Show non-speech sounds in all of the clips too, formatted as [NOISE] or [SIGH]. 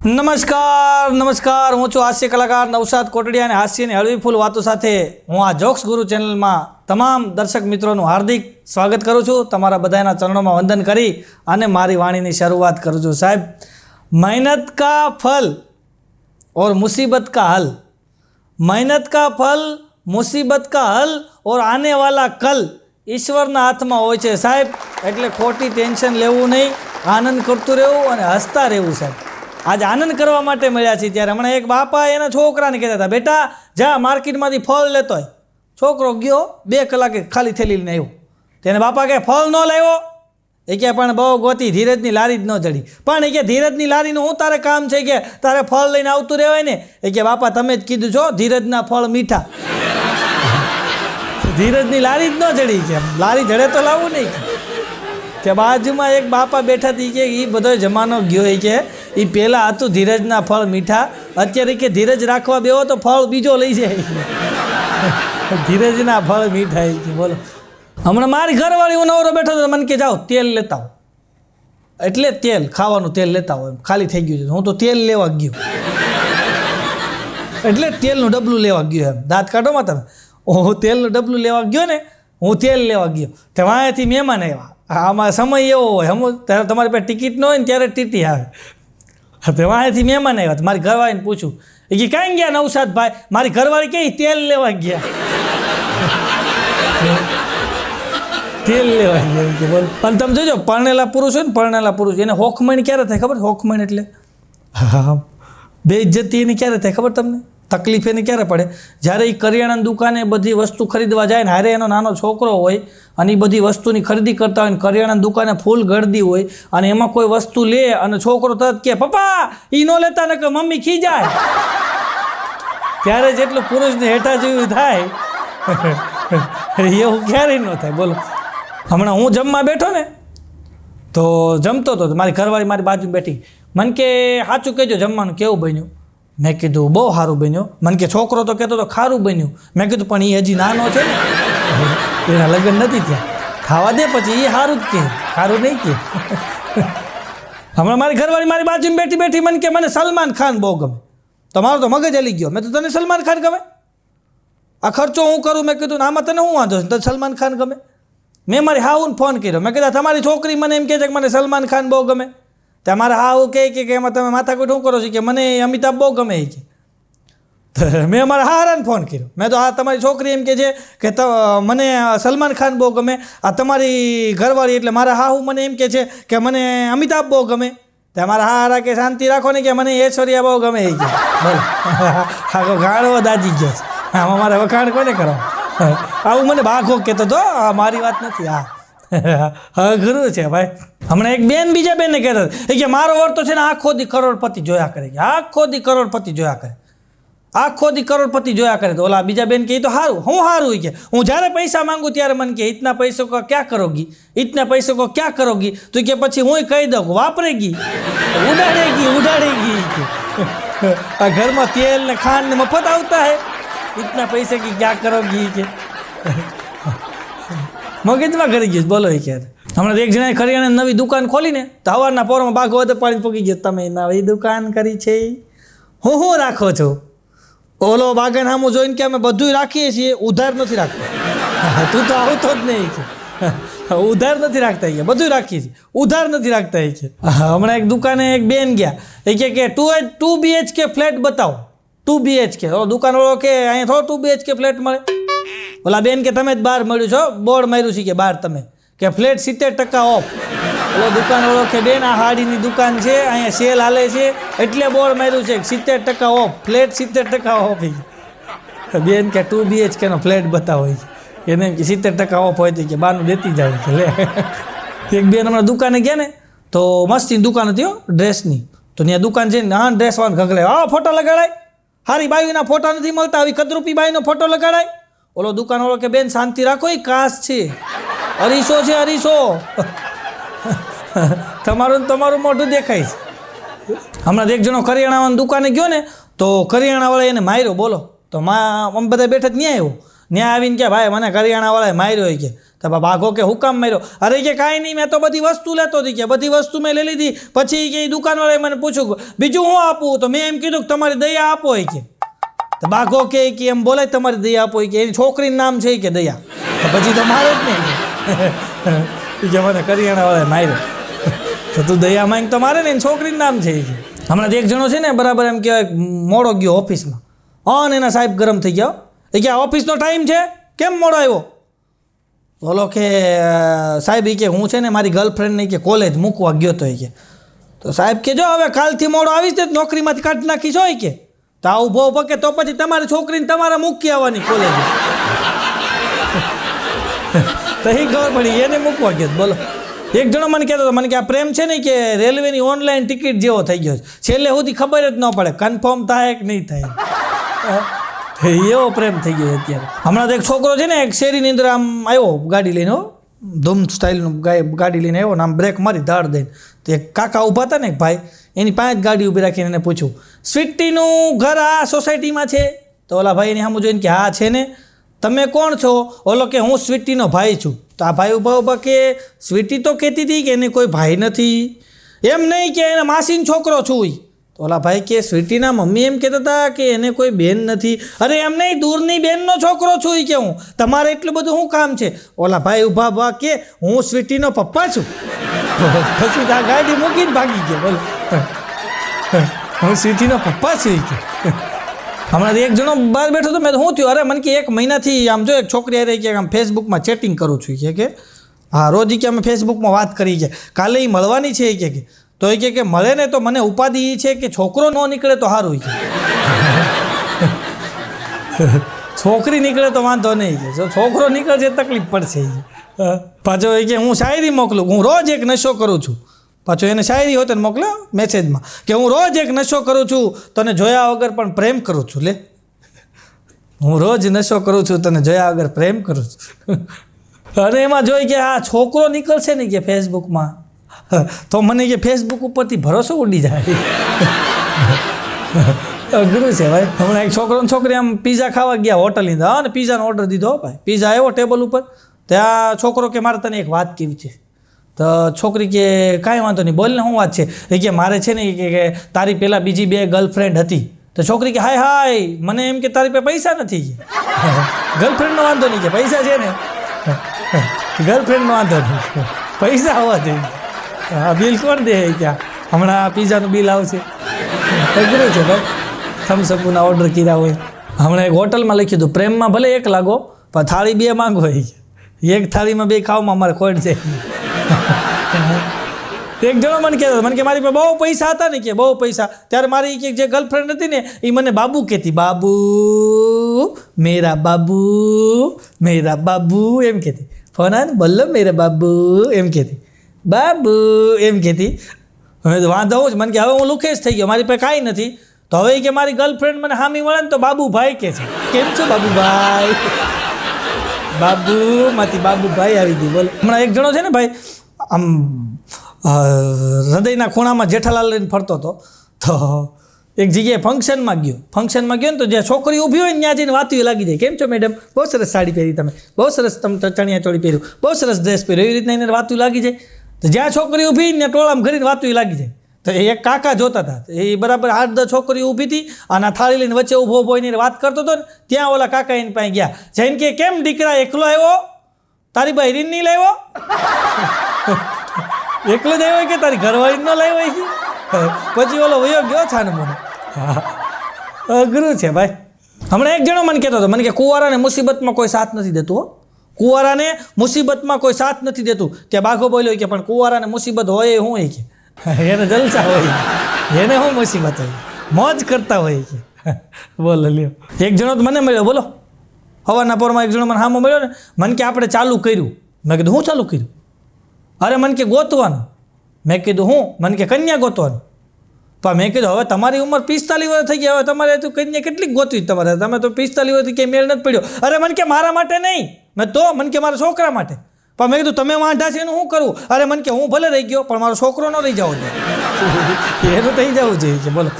નમસ્કાર નમસ્કાર. હું છું હાસ્ય કલાકાર નવસાદ કોટડી અને હાસ્યની હળવી ફૂલ વાતો સાથે હું આ જોક્સ ગુરુ ચેનલમાં તમામ દર્શક મિત્રોનું હાર્દિક સ્વાગત કરું છું. તમારા બધાના ચરણોમાં વંદન કરી અને મારી વાણીની શરૂઆત કરું છું. સાહેબ, મહેનત કા ફલ ઓર મુસીબત કા હલ? મહેનત કા ફલ, મુસીબત કા હલ ઓર આને વાલા કલ ઈશ્વરના હાથમાં હોય છે. સાહેબ, એટલે ખોટી ટેન્શન લેવું નહીં. આનંદ કરતું રહેવું અને હસતા રહેવું, સાહેબ. આજે આનંદ કરવા માટે મળ્યા છીએ ત્યારે હમણાં એક બાપા એના છોકરાને કહેતા હતા, બેટા, જા માર્કેટમાંથી ફળ લેતો હોય છોકરો ગયો, બે કલાકે ખાલી થેલી લઈને આવ્યો તેને બાપા કહે, ફળ ન લાવ્યો? એ કે પણ બહુ ગોતી, ધીરજની લારી જ ન ચડી. પણ એ કે ધીરજની લારીનું શું તારે કામ છે કે તારે ફળ લઈને આવતું રહેવાય ને? એ કે બાપા, તમે જ કીધું છો, ધીરજના ફળ મીઠા. [LAUGHS] ધીરજની લારી જ ન ચડી કે લારી જડે તો લાવવું નહીં. કે બાજુમાં એક બાપા બેઠા હતી કે એ બધો જમાનો ગયો એ કે એ પહેલાં હતું ધીરજના ફળ મીઠા, અત્યારે કે ધીરજ રાખવા બેવો તો ફળ બીજો લઈ જાય. [LAUGHS] ધીરજના ફળ મીઠા એ કે, બોલો. હમણાં મારી ઘરવાળી હું નવરો બેઠો હતો મને કે જાઓ, તેલ લેતા એટલે તેલ, ખાવાનું તેલ લેતા હોય ખાલી થઈ ગયું છે. હું તો તેલ લેવા ગયો. [LAUGHS] એટલે તેલનું ડબલું લેવા ગયો એમ. દાંત કાઢોમાં તમે હું તેલનું ડબલું લેવા ગયો ને, હું તેલ લેવા ગયો. તે વાંથી મહેમાન આવ્યા. આમાં સમય એવો હોય. હમ તમારી પાસે ટિકિટ ન હોય ને ત્યારે ટીટી આવે. હવે વાંથી મહેમાન આવ્યા હતા. મારી ઘરવાળીને પૂછું. એ કે, કાંઈ ગયા નવસાદ ભાઈ મારી ઘરવાળી કઈ તેલ લેવા ગયા. [LAUGHS] તેલ લેવા ગયા. બોલ પણ તમે જોજો, પરણેલા પુરુષ હોય ને, પરણેલા પુરુષ. એને હોખમણ ક્યારે થાય ખબર? હોખમણ એટલે? હા બે ઇજ્જતી એની ક્યારે થાય ખબર તમને? તકલીફ એની ક્યારે પડે? જ્યારે એ કરિયાણાની દુકાને બધી વસ્તુ ખરીદવા જાય ને, હારે એનો નાનો છોકરો હોય અને એ બધી વસ્તુની ખરીદી કરતા હોય કરિયાણાની દુકાને ફૂલ ગળદી હોય અને એમાં કોઈ વસ્તુ લે અને છોકરો તરત કે પપ્પા એ ન લેતા ને કે મમ્મી ખી જાય. ત્યારે જેટલું પુરુષને હેઠા જેવું થાય, એવું ક્યારેય ન થાય. બોલો. હમણાં હું જમવા બેઠો ને, તો જમતો હતો મારી ઘરવાળી મારી બાજુ બેઠી. મને કે સાચું કહેજો જમવાનું કેવું બન્યું? મેં કીધું, બહુ સારું બન્યું. મને કે, છોકરો તો કહેતો તો ખારું બન્યું. મેં કીધું, પણ એ હજી નાનો છે ને. એના લગ્ન નથી થયા. ખાવા દે પછી એ સારું જ કે સારું નહીં કે. [LAUGHS] હમણાં મારી ઘરવાળી મારી બાજુમાં બેઠી બેઠી મને કે મને સલમાન ખાન બહુ ગમે. તમારો તો મગજ હલી ગયો. મેં તો તને સલમાન ખાન ગમે? આ ખર્ચો હું કરું? મેં કીધું આમાં તને હું વાંધો છે? તને સલમાન ખાન ગમે? મેં મારી હાઉન ફોન કર્યો. મેં કીધા તમારી છોકરી મને એમ કહે છે કે મને સલમાન ખાન બહુ ગમે. તે મારા હાઉ કહે કે એમાં તમે માથાકૂટ શું કરો છો? કે મને અમિતાભ બહુ ગમે કે. મેં મારા હારાને ફોન કર્યો. મેં તો આ તમારી છોકરી એમ કે છે કે મને સલમાન ખાન બહુ ગમે. આ તમારી ઘરવાળી એટલે મારા હાહુ મને એમ કે છે કે મને અમિતાભ બહુ ગમે. તે મારા હારા કે શાંતિ રાખો ને કે મને ઐશ્વર્યા બહુ ગમે એ કે. બોલો. [LAUGHS] આખો ગાળો દાજી ગયો છે. આમાં મારે વખાણ કોને કરો [LAUGHS] આવું મને બાઘો કહેતો તો આ મારી વાત નથી. હા. [LAUGHS] હા ઘરું છે ભાઈ. હમણાં એક બેન બીજા બેનને કહેતા કે મારો વર તો છે ને આખો દી કરોડપતિ જોયા કરે આખો દી કરોડપતિ જોયા કરે. આખો દી કરોડપતિ જોયા કરે તો, ઓલા બીજા બેન કે તો સારું હું સારું કે. હું જ્યારે પૈસા માંગુ ત્યારે મને કે ઇતના પૈસો કો ક્યાં કરોગી? ઇતના પૈસો કો ક્યાં કરોગી? તો કે પછી હું કહી દઉં કે વાપરેગી ઉડાડેગી ઉડાડેગી ગી આ ઘરમાં તેલ ને ખાંડ ને મફત આવતા હે. ઇતના પૈસે કે ક્યાં કરોગી કે. [LAUGHS] મગજમાં કરી ગયું બોલો કે. હમણાં એક જણાએ કરિયાણાની નવી દુકાન ખોલીને તો હવારના પોરમાં બાઘો વધે પાણી પૂકી ગયો, તમે નવી દુકાન કરી છે હું હું રાખો છો? ઓલો વાગણ સામું જોઈને કે અમે બધું રાખીએ છીએ, ઉધાર નથી રાખતા. [LAUGHS] તું તો આવતો જ નહીં [LAUGHS] ઉધાર નથી રાખતા કે બધું રાખીએ છીએ. ઉધાર નથી રાખતા એ કે. [LAUGHS] હમણાં એક દુકાને એક બેન ગયા. એ કે કે ટુ ટુ બીએચકે ફ્લેટ બતાવો. ટુ બીએચકે ઓ દુકાનવાળો કે, અહીંયા થોડો ટુ બીએચકે ફ્લેટ મળે. ઓલા બેન કે, તમે જ બહાર મળ્યું છો. બોર્ડ માર્યું છે કે બહાર તમે. કે, ફ્લેટ સિત્તેર ટકા ઓફ. ઓલો દુકાનવાળો કે બેન, આ હાડીની દુકાન છે, અહીંયા સેલ હાલે છે, એટલે બોર્ડ માર્યું છે સિત્તેર ટકા ઓફ ફ્લેટ સિત્તેર ટકા ઓફ બેન કે ટુ બીએચકેનો ફ્લેટ બતાવો એને કે સિત્તેર ટકા ઓફ હોય કે બાનું દેતી જાવ કે લે. એક બેન હમણાં દુકાને ગયા ને, તો મસ્તી દુકાન હતી ડ્રેસની તો ત્યાં દુકાન છે ને હા ડ્રેસ વાન ખગડે હા ફોટો લગાડાય. હારી બાઈના ફોટા નથી મળતા, આવી કદરૂપી બાઈનો ફોટો લગાડાય. ઓલો દુકાન કે, બેન, શાંતિ રાખો એ કાસ છે. અરીસો છે, અરીસો. [LAUGHS] તમારું તમારું મોઢું દેખાય છે. હમણાં એક જણો કરિયાણાવાની દુકાને ગયો ને, તો કરિયાણાવાળા એને માર્યો, બોલો. તો માં, અમે બધા બેઠા ત્યાં આવ્યો ત્યાં આવીને કે, ભાઈ, મને કરિયાણાવાળાએ માર્યો હોય કે. તો ભાગો કે, હુકામ માર્યો. અરે કે, કાંઈ નહીં, મેં તો બધી વસ્તુ લેતો હતી કે, બધી વસ્તુ મેં લઈ લીધી. પછી કે દુકાનવાળાએ મને પૂછ્યું બીજું હું આપું? તો મેં એમ કીધું કે, તમારી દયા આપો હોય કે. તો બાઘો કે એમ બોલે તમારી દયા આપો કે. એની છોકરીનું નામ છે કે દયા. પછી તો મારે જ નહીં. [LAUGHS] કે, મને કરિયાણાવાળાએ માર્યો. તો તું દયા માંગ તો મારે ને છોકરીનું નામ છે હમણાં એક જણો છે ને, બરાબર એમ કહેવાય, મોડો ગયો ઓફિસમાં. અન એના સાહેબ ગરમ થઈ ગયો. એ કે ઓફિસનો ટાઈમ છે? કેમ મોડો આવ્યો? બોલો કે, સાહેબ એ કે, હું છે ને, મારી ગર્લફ્રેન્ડને કે, કોલેજ મૂકવા ગયો તો એ કે. તો સાહેબ કે જો હવે કાલથી મોડો આવીશ ને નોકરીમાંથી કાઢી નાખીશ હોય કે. તો આ ઊભો પકે, તો પછી તમારી છોકરીને તમારે મૂકી આવવાની કોલેજ. [LAUGHS] તો એ ખબર પડી, એને મૂકવા ગયો, બોલો. એક જણો મને કહેતો હતો, મને કે આ પ્રેમ છે ને કે રેલવેની ઓનલાઈન ટિકિટ જેવો થઈ ગયો છે. છેલ્લે સુધી ખબર જ ન પડે કન્ફર્મ થાય કે નહીં થાય. એવો પ્રેમ થઈ ગયો અત્યારે. હમણાં તો એક છોકરો છે ને, એક શેરીની અંદર આમ આવ્યો ગાડી લઈને ધૂમ સ્ટાઇલનું ગાડી લઈને આવ્યો ને, આમ બ્રેક મારી ધાડ દઈને. તો એક કાકા ઊભા હતા ને ભાઈ, એની પાંચ ગાડી ઊભી રાખીને એને પૂછ્યું, સ્વીટીનું ઘર આ સોસાયટીમાં છે? તો ઓલા ભાઈ એની સામું જોઈને કે, હા, છે ને. તમે કોણ છો? ઓલો કે, હું સ્વીટીનો ભાઈ છું. તો આ ભાઈ ઊભા ઊભા કે, સ્વીટી તો કહેતી હતી કે એને કોઈ ભાઈ નથી. એમ નહીં કે, એના માસીનો છોકરો છું તો ઓલા ભાઈ કે, સ્વીટીના મમ્મી એમ કહેતા હતા કે એને કોઈ બેન નથી. અરે, એમ નહીં, દૂરની બેનનો છોકરો છું કે હું. તમારે એટલું બધું શું કામ છે? ઓલા ભાઈ ઊભા ઊભા કે, હું સ્વીટીનો પપ્પા છું. પછી આ ગાડી મૂકીને ભાગી ગયો, બોલો. હું સ્વીટીનો પપ્પા છું કે. હમણાં એક જણો બહાર બેઠો તો મેં શું થયું, અરે મને કે એક મહિનાથી આમ જો એક છોકરી અરે કે આમ ફેસબુકમાં ચેટિંગ કરું છું કે કે, હા, રોજ કે અમે ફેસબુકમાં વાત કરી છે, કાલે એ મળવાની છે, એ કે તો એ કે મળે ને તો મને ઉપાધિ એ છે કે છોકરો ન નીકળે તો સારું કે. છોકરી નીકળે તો વાંધો નહીં કે. છોકરો છે તકલીફ પડશે પાછો એ કે હું શાયરી મોકલું, હું રોજ એક નશો કરું છું. પાછો એને શાયરી હોય ને મોકલો, મેસેજમાં. કે હું રોજ એક નશો કરું છું, તને જોયા વગર પણ પ્રેમ કરું છું, લે. હું રોજ નશો કરું છું, તને જોયા વગર પ્રેમ કરું છું. અને એમાં જોઈ કે આ છોકરો નીકળશે ને કે ફેસબુકમાં? તો મને કે ફેસબુક ઉપરથી ભરોસો ઉડી જાય. અઘરું છે ભાઈ. હમણાં એક છોકરો છોકરી આમ પીઝા ખાવા ગયા હોટલની હા, ને પીઝાનો ઓર્ડર દીધો ભાઈ. પીઝા આવ્યો ટેબલ ઉપર. ત્યાં છોકરો કે મારે તને એક વાત કેવી છે? તો છોકરી કે કાંઈ વાંધો નહીં, બોલને શું વાત છે? એ કે મારે છે ને કે તારી પહેલાં બીજી બે ગર્લફ્રેન્ડ હતી. તો છોકરી કે, હાય હાય, મને એમ કે તારી પાસે પૈસા નથી ગર્લફ્રેન્ડનો [LAUGHS] વાંધો નહીં કે, પૈસા છે ને. [LAUGHS] ગર્લફ્રેન્ડનો વાંધો નહીં પૈસા હોવા જોઈએ. હા બિલ કોણ દે ક્યાં? હમણાં પીઝાનું બિલ આવશે. અઘરું છે, ભાઈ. થમ્સઅપના ઓર્ડર કર્યા હોય. હમણાં એક હોટલમાં લખ્યું હતું, પ્રેમમાં ભલે એક લાગો, પણ થાળી બે માંગો એક થાળીમાં બે ખાવામાં અમારે ખોટ છે. [LAUGHS] એક જણો મને કહેતો હતો, મને કે મારી પાસે બહુ પૈસા હતા ને કે બહુ પૈસા. ત્યારે મારી કે જે ગર્લફ્રેન્ડ હતી ને એ મને બાબુ કહેતી બાબુ મેરા બાબુ મેરા બાબુ એમ કહેતી. ફોન આવે ને બલ્લો મેરા બાબુ એમ કહેતી. બાબુ એમ કહેતી. હવે વાંધો જ મને કે હવે હું લુખેશ થઈ ગયો મારી પાસે કાંઈ નથી. તો હવે કે મારી ગર્લફ્રેન્ડ મને હામી મળે ને તો બાબુભાઈ કે છે. કેમ છો બાબુભાઈ? બાબુ માંથી બાબુભાઈ આવી ગયું બોલો. હમણાં એક જણો છે ને ભાઈ આમ હૃદયના ખૂણામાં જેઠાલાલ લઈને ફરતો હતો. તો એક જગ્યાએ ફંક્શનમાં ગયો. ફંક્શનમાં ગયો ને તો જ્યાં છોકરી ઊભી હોય ને ત્યાં જઈને વાતું લાગી જાય. કેમ છો મેડમ બહુ સરસ સાડી પહેરી તમે. બહુ સરસ તમે ચણિયા ચોળી પહેર્યું. બહુ સરસ ડ્રેસ પહેર્યો. એવી રીતના એને વાતું લાગી જાય. તો જ્યાં છોકરી ઊભી ને ટોળામાં ઘરીને વાતું લાગી જાય. તો એ એક કાકા જોતા હતા. એ બરાબર આઠ દસ છોકરી ઊભી હતી. અને થાળી લઈને વચ્ચે ઊભો ઊભો એની વાત કરતો હતો ને, ત્યાં ઓલા કાકા એની પાસે ગયા. જઈને કે, કેમ દીકરા એકલો આવ્યો? તારી બહેરીન નહીં લાવ્યો? એકલો જ આવ્યો કે તારી ઘરવાળી ન લાવ્યો છે પછી ઓલો વયો ગયો છાને મને અઘરું છે ભાઈ. હમણાં એક જણો મને કહેતો હતો, મને કે કુંવારાને મુસીબતમાં કોઈ સાથ નથી દેતું હો. કુંવારાને મુસીબતમાં કોઈ સાથ નથી દેતું. ત્યાં બાઘો બોલ્યો કે પણ કુંવારાને મુસીબત હોય હું કે. એને જલસા હોય એને શું મુસીબત હોય મોજ કરતા હોય કે. બોલો લ્યો. એક જણો તો મને મળ્યો, બોલો. હવાના પોરમાં એક જણો મને હામો મળ્યો ને, મને કે આપણે ચાલુ કર્યું. મેં કીધું, હું ચાલુ કર્યું? અરે, મને કે ગોતવાનું. મેં કીધું, હું? મને કે, કન્યા ગોતવાનું. પણ મેં કીધું, હવે તમારી ઉંમર પિસ્તાલીસ વર્ષ થઈ ગઈ, હવે તમારે તો કન્યા કેટલી ગોતવી તમારે? તમે તો પિસ્તાલીસ વર્ષથી ક્યાંય મેળ નથી પડ્યો. અરે, મને કે મારા માટે નહીં. મેં તો, મને કે મારા છોકરા માટે. પણ મેં કીધું, તમે વાંઢા છે, એનું શું કરું? અરે, મને કે હું ભલે રહી ગયો, પણ મારો છોકરો ન રહી જાવ [LAUGHS] એનું થઈ જવું જોઈએ બોલો.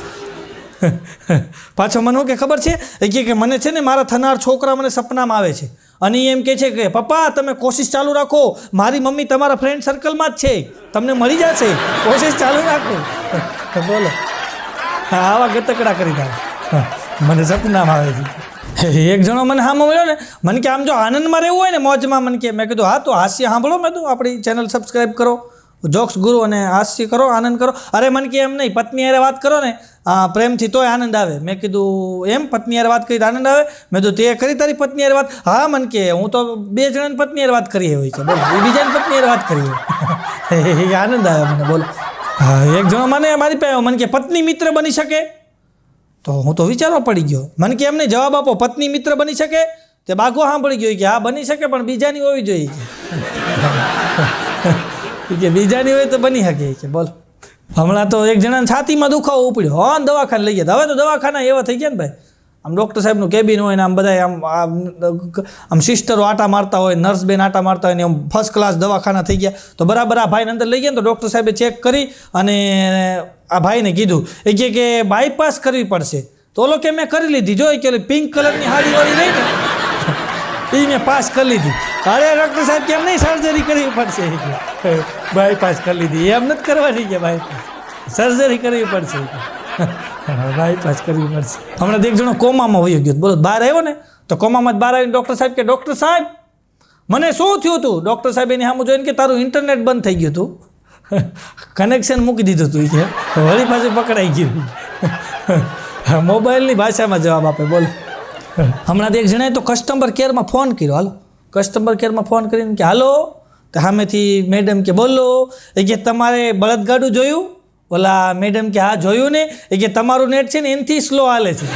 [LAUGHS] પાછો મને કે ખબર છે? કે મને છે ને મારા થનાર છોકરા મને સપનામાં આવે છે. અને એમ કહે છે કે, પપ્પા, તમે કોશિશ ચાલુ રાખો. મારી મમ્મી તમારા ફ્રેન્ડ સર્કલમાં જ છે. તમને મળી જશે. કોશિશ ચાલુ રાખો. [LAUGHS] બોલો. હા, આવા ગતકડા કરી દે મને સપનામાં આવે છે. એક જણો મને હામાં મળ્યો ને, મને કે, આમ જો આનંદમાં રહેવું હોય ને, મોજમાં? મને કે, મેં કીધું, હા, તો હાસ્ય સાંભળો. મેં તો આપણી ચેનલ સબસ્ક્રાઈબ કરો. જોક્સ ગુરુ અને હાસ્ય કરો, આનંદ કરો. અરે, મને કે, એમ નહીં, પત્ની હારે વાત કરો ને પ્રેમથી તોય આનંદ આવે. મેં કીધું, એમ પત્ની વાત કરી આનંદ આવે? મેં તો તે કરી તારી પત્ની વાત? હા, મન કે, હું તો બે જણાની પત્ની વાત કરી હોય છે. બોલો બીજાની પત્ની વાત કરી [LAUGHS] એ આનંદ આવે મને, બોલો. હા, એક જણો મને, મારી પાસે મને કે, પત્ની મિત્ર બની શકે? તો હું તો વિચારવા પડી ગયો. મને કે, એમને જવાબ આપો, પત્ની મિત્ર બની શકે? તે બાઘો સાંભળી ગયો કે, હા, બની શકે, પણ બીજાની હોવી જોઈએ. [LAUGHS] કે બીજાની હોય તો બની શકે કે, બોલ. હમણાં તો એક જણાને છાતીમાં દુખાવો ઉપડ્યો. હા દવાખાને લઈ ગયા હવે તો દવાખાના એવા થઈ ગયા ને ભાઈ. આમ ડૉક્ટર સાહેબનું કેબિન હોય ને આમ બધા આમ આમ સિસ્ટરો આટા મારતા હોય નર્સ બેન આટા મારતા હોય ને આમ ફર્સ્ટ ક્લાસ દવાખાના થઈ ગયા. તો બરાબર આ ભાઈને અંદર લઈ ગયા ને તો ડૉક્ટર સાહેબે ચેક કરી અને આ ભાઈને કીધું. એ કહે કે બાયપાસ કરવી પડશે. તો ઓલો કે મેં કરી લીધી. જોઈ કે પિંક કલરની હાડી વાળી રહી ને [LAUGHS] એ મેં પાસ કરી લીધી. અરે ડૉક્ટર સાહેબ, કેમ નહીં સર્જરી કરવી પડશે? બાયપાસ કરી લીધી. એમ નથી કરવાની કે બાયપાસ સર્જરી કરવી પડશે. બાયપાસ કરવી પડશે. હમણાં એક જણો કોમામાં વયો ગયો. બોલો, બહાર આવ્યો ને, તો કોમામાં જ બહાર આવીને ડૉક્ટર સાહેબ કે, ડૉક્ટર સાહેબ, મને શું થયું હતું ડૉક્ટર સાહેબ એની સામે જોઈને કે, તારું ઇન્ટરનેટ બંધ થઈ ગયું હતું કનેક્શન મૂકી દીધું છે કે, વળી પાછું પકડાઈ ગયું. મોબાઈલની ભાષામાં જવાબ આપે, બોલ. હમણાં એક જણાએ તો કસ્ટમર કેરમાં ફોન કર્યો. હાલો. કસ્ટમર કેરમાં ફોન કરીને કે, હાલો. તો સામેથી મેડમ કે, બોલો. એ કે, તમારે બળદગાડું જોયું? ઓલા મેડમ કે, હા, જોયું ને. એ કે, તમારું નેટ છે ને, એનાથી સ્લો હાલે છે.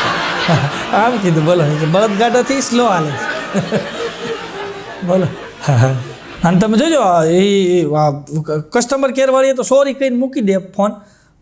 [LAUGHS] આમ કીધું, બોલો. બળદગાડાથી સ્લો હાલે છે. [LAUGHS] બોલો. અને તમે જોજો એ કસ્ટમર કેરવાળીએ તો સોરી કહીને મૂકી દે ફોન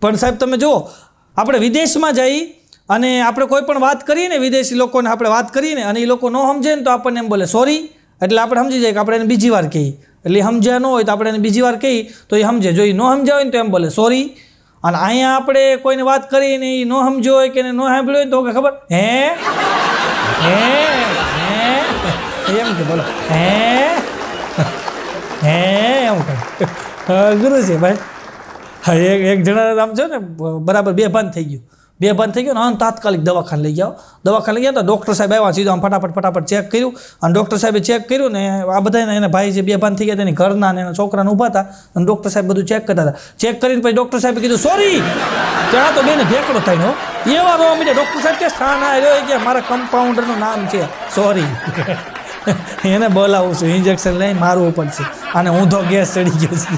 પણ સાહેબ, તમે જુઓ, આપણે વિદેશમાં જઈ અને આપણે કોઈ પણ વાત કરીએ ને વિદેશી લોકોને આપણે વાત કરીએ ને અને એ લોકો ન સમજે ને તો આપણને એમ બોલે સોરી એટલે આપણે સમજી જાય કે આપણે એને બીજી વાર કહીએ એટલે સમજ્યા ન હોય તો આપણે એને બીજી વાર કહીએ તો એ સમજે. જો એ ન સમજ્યા હોય ને તો એમ બોલે સોરી અને અહીંયા આપણે કોઈને વાત કરીએ ને એ ન સમજ્યો હોય કે ન સાંભળ્યો હોય તો કે ખબર, હે? હે? એમ કે, બોલો, હે? હે? એમ કહે ગુરુ છે ભાઈ. હા, એક એક જણા આમ છે ને, બરાબર બેભાન થઈ ગયું. બેભાન થઈ ગયો ને હા તાત્કાલિક દવાખાને લઈ જાઓ. દવાખાને લઈ ગયા તો ડૉક્ટર સાહેબ આવ્યા, સીધું આમ ફટાફટ ફટાફટ ચેક કર્યું. અને ડૉક્ટર સાહેબે ચેક કર્યું ને આ બધા એના ભાઈ જે બેભાન થઈ ગયા તેની ઘરના ને એના છોકરાને ઊભા હતા. અને ડૉક્ટર સાહેબ બધું ચેક કરતા હતા. ચેક કરીને પછી ડૉક્ટર સાહેબે કીધું સોરી ત્યાં તો બેને ભેકડો થઈને એવા રોવા મીડે ડૉક્ટર સાહેબ કે, સ્થાન આવ્યો કે મારા કમ્પાઉન્ડરનું નામ છે. સોરી [LAUGHS] એને બોલાવું છું ઇન્જેક્શન લઈ મારવું પડશે. અને ઊંધો ગેસ ચડી ગયો છે.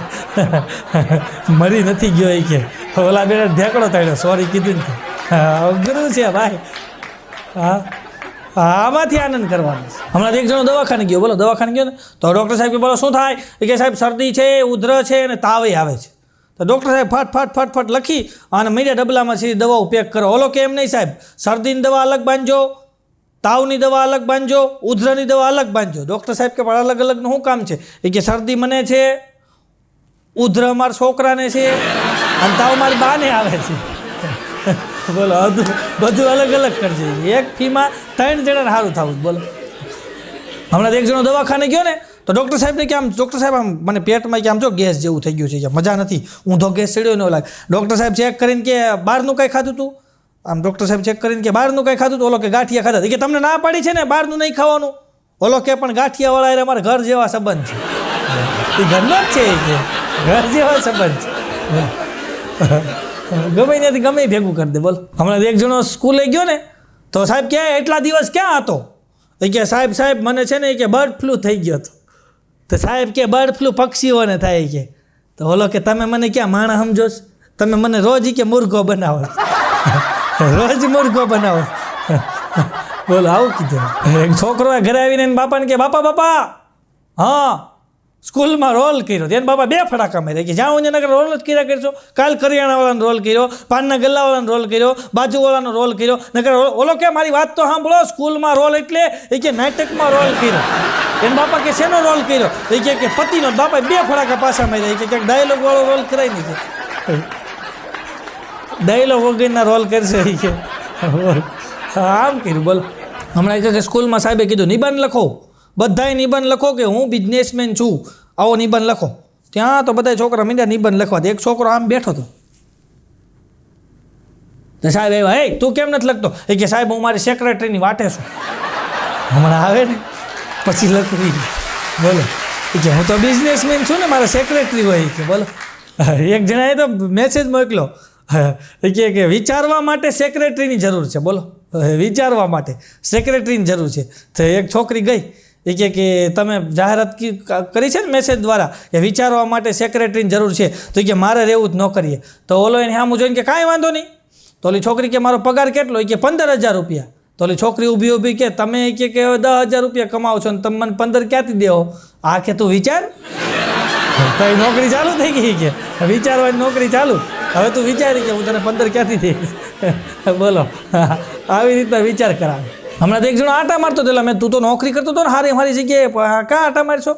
[LAUGHS] મરી નથી ગયો એ કે. ઓલા બેને ઢેકડો થાય સોરી કીધું ને અઘરું છે ભાઈ. હા હા, આમાંથી આનંદ કરવાનો. હમણાં એક જણો દવાખાને ગયો બોલો દવાખાને ગયો ને તો ડૉક્ટર સાહેબ બોલો શું થાય? કે સાહેબ શરદી છે ઉધર છે અને તાવે આવે છે. તો ડૉક્ટર સાહેબ ફટ ફટ ફટ ફટ લખી અને મીડિયા ડબલામાં સીધી દવાઓ પેક કરો. ઓલો કેમ નહીં સાહેબ શરદીની દવા અલગ બાંધજો તાવની દવા અલગ બાંધજો ઉધરાની દવા અલગ બાંધજો. ડૉક્ટર સાહેબ કે પણ અલગ અલગનું શું કામ છે? એ કે શરદી મને છે, ઉધર મારા છોકરાને છે, અને તાવ મારી બાને આવે છે. [LAUGHS] બોલો બધું અલગ અલગ કરજે. એક ફીમાં ત્રણ જણાને સારું થવું બોલો. હમણાં એક જણો દવાખાને ગયો ને, તો ડૉક્ટર સાહેબને કે આમ, ડૉક્ટર સાહેબ આમ, મને પેટમાં કે આમ જો ગેસ જેવું થઈ ગયું છે મજા નથી, ઊંધો ગેસ ચડ્યો ને લાગે. ડૉક્ટર સાહેબ ચેક કરીને કે બહારનું કાંઈ ખાધું તું? આમ ડૉક્ટર સાહેબ ચેક કરીને કે બહારનું કંઈ ખાધું તો ઓલો કે ગાંઠિયા ખાધા. કે તમને ના પાડી છે ને? બહારનું નહીં ખાવાનું. ઓલો કે પણ ગાંઠિયાવાળા એટલે અમારા ઘર જેવા સંબંધ છે. એ ઘરનો જ છે એ કે. ઘર જેવા સંબંધ છે. ગમે ત્યાંથી ગમે ભેગું કરી દે. બોલ. હમણાં એક જણો સ્કૂલે ગયો ને, તો સાહેબ ક્યાં? એટલા દિવસ ક્યાં હતો? એ કે સાહેબ સાહેબ, મને છે ને એ કે બર્ડ ફ્લૂ થઈ ગયો હતો. તો સાહેબ કે બર્ડ ફ્લૂ પક્ષીઓને થાય કે. તો ઓલો કે, તમે મને ક્યાં માણસ સમજો તમે મને રોજ કે મુર્ગો બનાવો રોજ મુર્ગો બનાવો. બોલો, આવું કીધું. એક છોકરો ઘરે આવીને એને બાપાને કે બાપા બાપા, હા, સ્કૂલમાં રોલ કર્યો. એને બાપા બે ફટાકા માર્યા કે, જ્યાં હું નગર રોલ જ કર્યા કરશો? કાલ કરિયાણાવાળાનો રોલ કર્યો, પાનના ગલ્લાવાળાનો રોલ કર્યો, બાજુવાળાનો રોલ કર્યો. નગર ઓલો કે, મારી વાત તો સાંભળો, સ્કૂલમાં રોલ એટલે એ કે નાટકમાં રોલ કર્યો. એને બાપા કે, શેનો રોલ કર્યો? એ કે પતિનો. બાપા બે ફટાકા પાછા માર્યા કે ક્યાંક ડાયલોગ વાળો રોલ કરાય નહીં કે ડાયલોગ વગરના રોલ કરશે કે. આમ કર્યું, બોલ. હમણાં એક સ્કૂલમાં સાહેબે કીધું, નિબંધ લખો. બધાય નિબંધ લખો કે હું બિઝનેસમેન છું. આવો નિબંધ લખો. ત્યાં તો બધા છોકરા મીંડા નિબંધ લખવા એક છોકરો આમ બેઠો હતો. તો સાહેબ એવા હે, તું કેમ નથી લખતો? એ કે, સાહેબ, હું મારી સેક્રેટરીની વાટે છું. હમણાં આવે ને. પછી લખવી. બોલો. કે, હું તો બિઝનેસમેન છું ને, મારા સેક્રેટરી હોય. કે, બોલો. એક જણાએ તો મેસેજ મોકલો એ કે કે વિચારવા માટે સેક્રેટરીની જરૂર છે, બોલો. વિચારવા માટે સેક્રેટરીની જરૂર છે. તો એક છોકરી ગઈ, એ કે કે તમે જાહેરાત કરી છે ને મેસેજ દ્વારા કે વિચારવા માટે સેક્રેટરીની જરૂર છે. તો એ કે મારે રહેવું જ ન કરીએ. તો ઓલો એને સામું જોઈને કે કાંઈ વાંધો નહીં. તો ઓલી છોકરી કે મારો પગાર કેટલો? એ કે પંદર હજાર રૂપિયા. તો ઓલી છોકરી ઊભી ઊભી કે તમે કે કે દસ હજાર રૂપિયા કમાવો છો ને તમે મને પંદર ક્યાંથી દેવો? આ કે તું વિચાર? [LAUGHS] તો એ નોકરી ચાલુ થઈ ગઈ કે. વિચારવાની નોકરી ચાલુ. હવે તું વિચારી કે હું તને પંદર ક્યાંથી દઈશ? બોલો. આવી રીતના વિચાર કરાવે હમણાં તો એક જણો આટા મારતો હતો મેં તું તો નોકરી કરતો હતો ને, હારી મારી જગ્યાએ કાં આટા મારશો?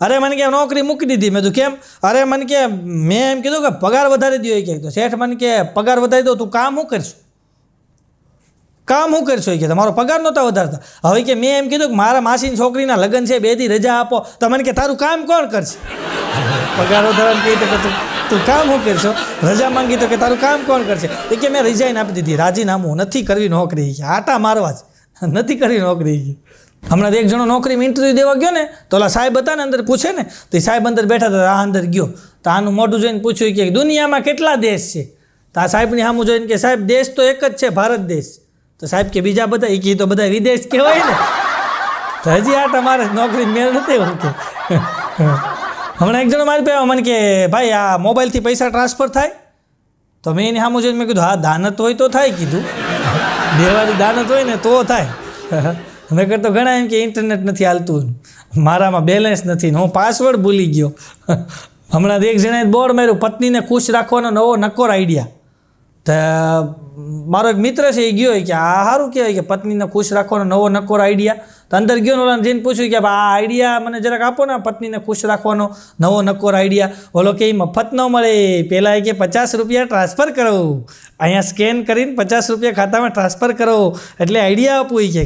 અરે, મને કે નોકરી મૂકી દીધી. મેં તું કેમ? અરે, મને કે, મેં એમ કીધું કે પગાર વધારી દો એ કે તો શેઠ મને કે, પગાર વધારી દો, તું કામ શું કરશું? કામ શું કરશો એ કે, તમારો પગાર નહોતા વધારતા. હવે કે મેં એમ કીધું કે, મારા માસીની છોકરીના લગ્ન છે બે દી રજા આપો. તો મને કે, તારું કામ કોણ કરશે? [LAUGHS] પગાર વધારવાનું કહી તો કે તું તું કામ શું કરશો? રજા માંગી તો કે તારું કામ કોણ કરશે? એ કે મેં રિઝાઇન આપી દીધી. રાજીનામું નથી કરવી નોકરી. આટા મારવા જ નથી કરવી નોકરી. હમણાં એક જણો નોકરીમાં ઇન્ટરવ્યૂ દેવા ગયો ને, તો ઓલા સાહેબ હતા ને અંદર પૂછે ને, તો એ સાહેબ અંદર બેઠા હતા, આ અંદર ગયો. તો આનું મોઢું જોઈને પૂછ્યું કે દુનિયામાં કેટલા દેશ છે? તો આ સાહેબની સામું જોઈને કે સાહેબ, દેશ તો એક જ છે, ભારત દેશ. તો સાહેબ કે બીજા બધા, એ કી તો બધા વિદેશ કહેવાય ને. તો હજી આ તમારે નોકરી મેળ નથી એવું કે હમણાં એક જણો મારી પાસે મને કે, ભાઈ, આ મોબાઈલથી પૈસા ટ્રાન્સફર થાય? તો મેં એની સામું જોઈને મેં કીધું, હા, દાનત હોય તો થાય, કીધું. દેવાની દાનત હોય ને તો થાય. [LAUGHS] મેં કરતો ઘણા એમ કે ઇન્ટરનેટ નથી હાલતું. મારામાં બેલેન્સ નથી ને હું પાસવર્ડ ભૂલી ગયો. [LAUGHS] હમણાં એક જણાએ બોર્ડ માર્યું, પત્નીને ખુશ રાખવાનો નવો નક્કોર આઈડિયા તો મારો એક મિત્ર છે, એ ગયો કે, આ સારું કહેવાય કે પત્નીને ખુશ રાખવાનો નવો નક્કોર આઈડિયા. તો અંદર ગયો ને ઓલાને જઈને પૂછ્યું કે આ આઈડિયા મને જરાક આપો ને, પત્નીને ખુશ રાખવાનો નવો નક્કોર આઈડિયા. ઓલો કે એ મફત ન મળે પહેલાં એ કે, પચાસ રૂપિયા ટ્રાન્સફર કરો. અહીંયા સ્કેન કરીને પચાસ રૂપિયા ખાતામાં ટ્રાન્સફર કરો. એટલે આઈડિયા આપવું એ કે.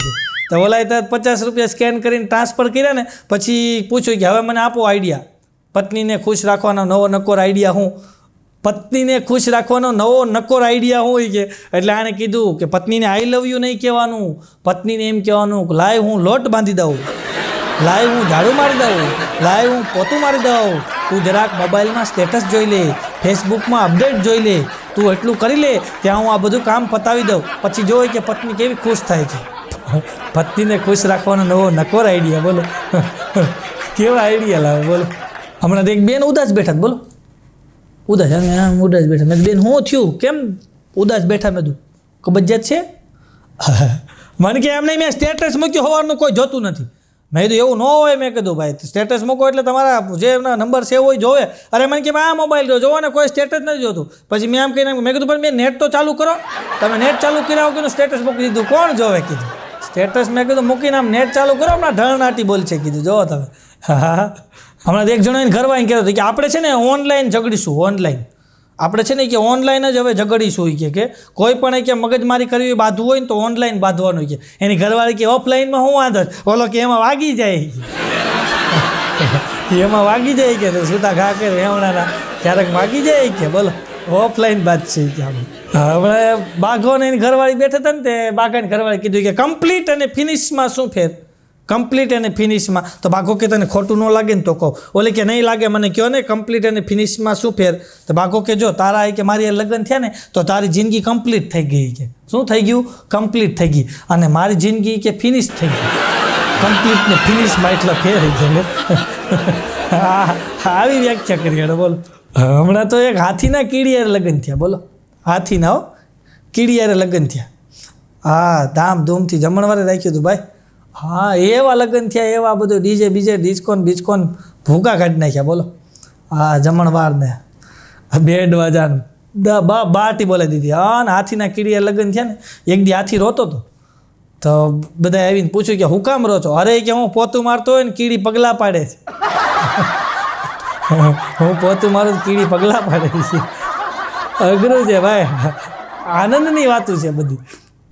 તો ઓલાએ તો પચાસ રૂપિયા સ્કેન કરીને ટ્રાન્સફર કર્યા ને, પછી પૂછ્યું કે, હવે મને આપો આઈડિયા. પત્નીને ખુશ રાખવાનો નવો નક્કોર આઈડિયા હું. પત્નીને ખુશ રાખવાનો નવો નકોર આઈડિયા હોય કે, એટલે આણે કીધું કે, પત્નીને આઈ લવ યુ નહીં કહેવાનું. પત્નીને એમ કહેવાનું કે, લાય હું લોટ બાંધી દઉં. લાય હું ઝાડુ મારી દઉં. લાય હું પોતું મારી દઉં. તું જરાક મોબાઈલમાં સ્ટેટસ જોઈ લે ફેસબુકમાં અપડેટ જોઈ લે, તું એટલું કરી લે, ત્યાં હું આ બધું કામ પતાવી દઉં. પછી જોઈ કે પત્ની કેવી ખુશ થાય છે. [LAUGHS] પત્નીને ખુશ રાખવાનો નવો નકોર આઈડિયા બોલો. [LAUGHS] કેવા આઈડિયા લાવે, બોલો. હમણાં એક બેન ઉદાસ બેઠા બોલો. ઉદાસ. આમ ઉદાસ બેઠા. મેં બેન શું થયું? કેમ ઉદાસ બેઠા? મેં કબજિયાત છે? [LAUGHS] મને કે, એમ નહીં, મેં સ્ટેટસ મૂક્યું, હોવાનું કોઈ જોતું નથી. મેં કીધું, એવું ન હોય. મેં કીધું, ભાઈ સ્ટેટસ મૂકો એટલે તમારા જે એમના નંબર સેવ હોય જોવે. અરે, મને કે આ મોબાઈલ જો જોવો ને, કોઈ સ્ટેટસ નથી જોતું. પછી મેં આમ કહીને, મેં કીધું, પણ મેં નેટ તો ચાલુ કરો. તમે નેટ ચાલુ કર્યા વગરનું સ્ટેટસ મૂકી દીધું. કોણ જોવે, કીધું. સ્ટેટસ મેં કીધું, મૂકીને આમ નેટ ચાલુ કરો, હમણાં ઢળનાટી બોલ છે કીધું. જોવો તમે. હા [LAUGHS] હમણાં એક જણાને એને ઘરવાઈને કહેતો હતો કે આપણે છે ને ઓનલાઈન ઝઘડીશું ઓનલાઈન આપણે છે ને કે ઓનલાઈન જ હવે ઝઘડીશું ઈ કે કે કોઈ પણ એ કે મગજમારી કરવી બાંધવું હોય ને તો ઓનલાઈન બાંધવાનું કે. એની ઘરવાળી કે ઓફલાઈનમાં હું વાંધો? બોલો કે એમાં વાગી જાય [LAUGHS] એમાં વાગી જાય કે સુતા ઘા કરે એવડાના. ક્યારેક વાગી જાય કે, બોલો. ઓફલાઈન બાદ છે કે હમણાં બાઘો ને એની ઘરવાળી બેઠા હતા ને તે બાઘાની ઘરવાળી કીધું કે કમ્પ્લીટ અને ફિનિશમાં શું ફેર? કમ્પ્લીટ અને ફિનિશમાં તો બાઘો કે તને ખોટું ન લાગે ને તો કહો. ઓલે કે નહીં લાગે, મને કહો ને કમ્પ્લીટ અને ફિનિશમાં શું ફેર? તો બાઘો કે જો, તારા કે મારી લગ્ન થયા ને, તો તારી જિંદગી કમ્પ્લીટ થઈ ગઈ કે શું થઈ ગયું? કમ્પ્લીટ થઈ ગઈ. અને મારી જિંદગી કે ફિનિશ થઈ ગઈ? કમ્પ્લીટ ને ફિનિશમાં એટલો ફેર થઈ ગયો. આવી વ્યાખ્યા કરી હેડો, બોલો. હમણાં તો એક હાથીના કીડિયારે લગ્ન થયા, બોલો. હાથીના, હો. કીડિયારે લગ્ન થયા. હા, ધામધૂમથી જમણવારે રાખ્યું હતું, ભાઈ. હા, એવા લગ્ન થયા, એવા બધું ડીજે બીજે ડિસ્કોન, બિસ્કોન ભૂકા કાઢી નાખ્યા, બોલો. હા જમણવાર ને બેડ વાજાન બાટી બોલાવી દીધી. હા ને હાથીના કીડીએ લગ્ન થયા ને, એક દી હાથી રોતો હતો તો બધા આવીને પૂછ્યું કે, હું કામ રહો છો? અરે, કે હું પોતું મારતો હોય ને, કીડી પગલાં પાડે છે. [LAUGHS] હું પોતું મારું કીડી પગલાં પાડે છે. અઘરું છે, ભાઈ. આનંદની વાતું છે બધી.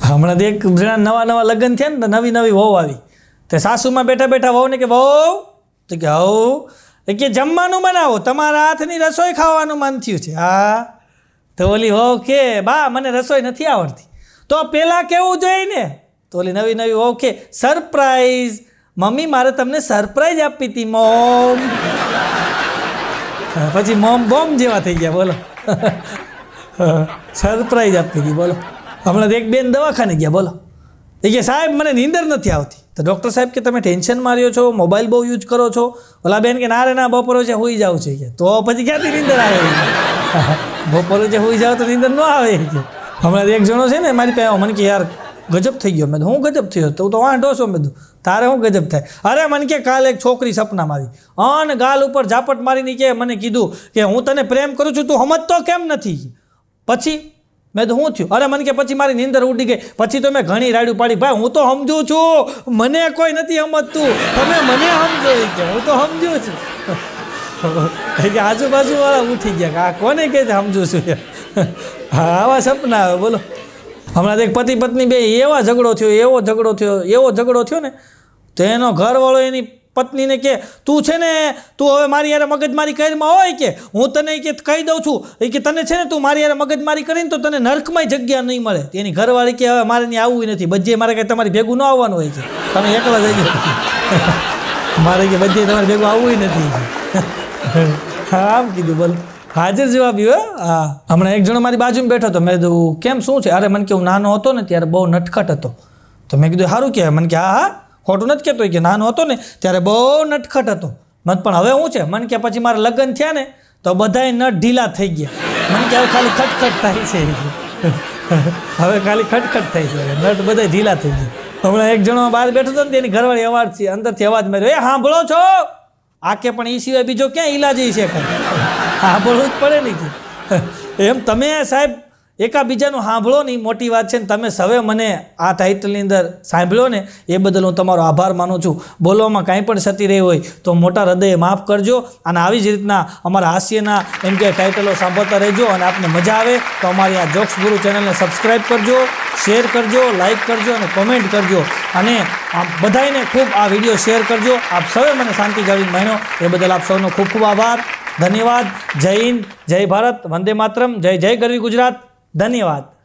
હમણાં તો એક જણા નવા નવા લગ્ન થયા ને નવી નવી વહુ આવી. તે સાસુમાં બેઠા બેઠા વહુને કે, વહુ, તો કે હવ કે, જમવાનું બનાવો. તમારા હાથની રસોઈ ખાવાનું મન થયું છે. હા. તો ઓલી વહુ કે, બા, મને રસોઈ નથી આવડતી. તો પહેલાં કેવું જોઈએ ને? તો ઓલી નવી નવી વહુ કે, સરપ્રાઈઝ. મમ્મી, મારે તમને સરપ્રાઈઝ આપી હતી, મોમ. પછી મોમ, બોમ જેવા થઈ ગયા, બોલો. [LAUGHS] સરપ્રાઈઝ આપી હતી, બોલો. હમણાં એક બેન દવાખાને ગયા, બોલો. એ કે, સાહેબ, મને નીંદર નથી આવતી. તો ડૉક્ટર સાહેબ કે, તમે ટેન્શન માર્યો છો મોબાઈલ બહુ યુઝ કરો છો. ઓલા બેન કે, ના રે, ના, બપોરો છે હોઈ જાવ છે. કે, તો પછી ક્યાંથી નીંદર આવે? બપોરે જે હોઈ જાવ તો નીંદર ન આવે. કે, હમણાં એક જણો છે ને, મારી પાસે, મને કે, યાર, ગજબ થઈ ગયો. મેં હું ગજબ થયો? તો તો વાંઢો છો? મેં તારે હું ગજબ થાય? અરે, મને કે, કાલે એક છોકરી સપનામાં આવી અન ગાલ ઉપર ઝાપટ મારીને કે, મને કીધું કે, હું તને પ્રેમ કરું છું, તું સમજતો કેમ નથી? પછી મેં તો શું થયું? અરે મને કે પછી મારી નીંદર ઉડી ગઈ. પછી તો મેં ઘણી રાડ્યું પાડી. ભાઈ, હું તો સમજુ છું. મને કોઈ નથી સમજતું. તમે મને સમજો કે, હું તો સમજુ છું. કે આજુબાજુવાળા ઉઠી ગયા આ કોને કે સમજુ છું? હા, આવા સપના આવે, બોલો. હમણાં એક પતિ પત્ની બે, એવા ઝઘડો થયો, એવો ઝઘડો થયો, એવો ઝઘડો થયો ને, તો એનો ઘરવાળો એની પત્નીને કે, તું છે ને, તું હવે મારી યારે મગજમારી કરીમાં હોય કે? હું તને કે, કહી દઉં છું. એ કે, તને છે ને, તું મારી યારે મગજમારી કરીને તો તને નર્કમાં જગ્યા નહીં મળે. એની ઘરવાળી કે, હવે મારે ત્યાં આવવું નથી. બધે મારે કંઈ તમારી ભેગું ન આવવાનું હોય છે તમે એકલા જઈ [LAUGHS] મારે કે, બધે તમારે ભેગું આવવું નથી. [LAUGHS] આમ કીધું, બોલ. હાજર જવાબી હો. હા. હમણાં એક જણો મારી બાજુમાં બેઠો હતો. મેં કીધું, કેમ, શું છે? અરે, મને કે, હું નાનો હતો ને, ત્યારે બહુ નટખટ હતો. તો મેં કીધું સારું કહેવાય. મને કે, હા હા. ખોટું નથી કહેતો કે નાનો હતો ને, ત્યારે બહુ નટખટ હતો. મત પણ હવે શું છે? મને કે પછી મારા લગ્ન થયા ને, તો બધાય નટ ઢીલા થઈ ગયા. મને કે હવે ખાલી ખટખટ થાય છે. હવે ખાલી ખટખટ થાય છે. નટ બધા ઢીલા થઈ ગયા. હમણાં એક જણો બહાર બેઠો હતો ને, તેની ઘરવાળી અવાજ છે અંદરથી અવાજ માર્યો, એ સાંભળો છો? આ કે પણ એ સિવાય બીજો ક્યાં ઈલાજ છે હા સાંભળવું જ પડે ને કે એમ તમે સાહેબ એકાબીજાનું સાંભળો ને મોટી વાત છે ને તમે સવે મને આ ટાઇટલની અંદર સાંભળ્યો ને, એ બદલ હું તમારો આભાર માનું છું. બોલવામાં કાંઈ પણ સતી રહી હોય તો મોટા હૃદયે માફ કરજો અને આવી જ રીતના અમારા હાસ્યના એમ કે ટાઇટલો સાંભળતા રહેજો અને આપને મજા આવે તો અમારી આ જોક્સ ગુરુ ચેનલને સબસ્ક્રાઈબ કરજો, શેર કરજો લાઈક કરજો અને કોમેન્ટ કરજો. અને બધાને ખૂબ આ વીડિયો શેર કરજો. આપ સૌએ મને શાંતિ જાળવી માન્યો એ બદલ આપ સૌનો ખૂબ ખૂબ આભાર. ધન્યવાદ. જય હિન્દ. જય ભારત. વંદે માતરમ. જય જય ગરવી ગુજરાત. ધન્યવાદ.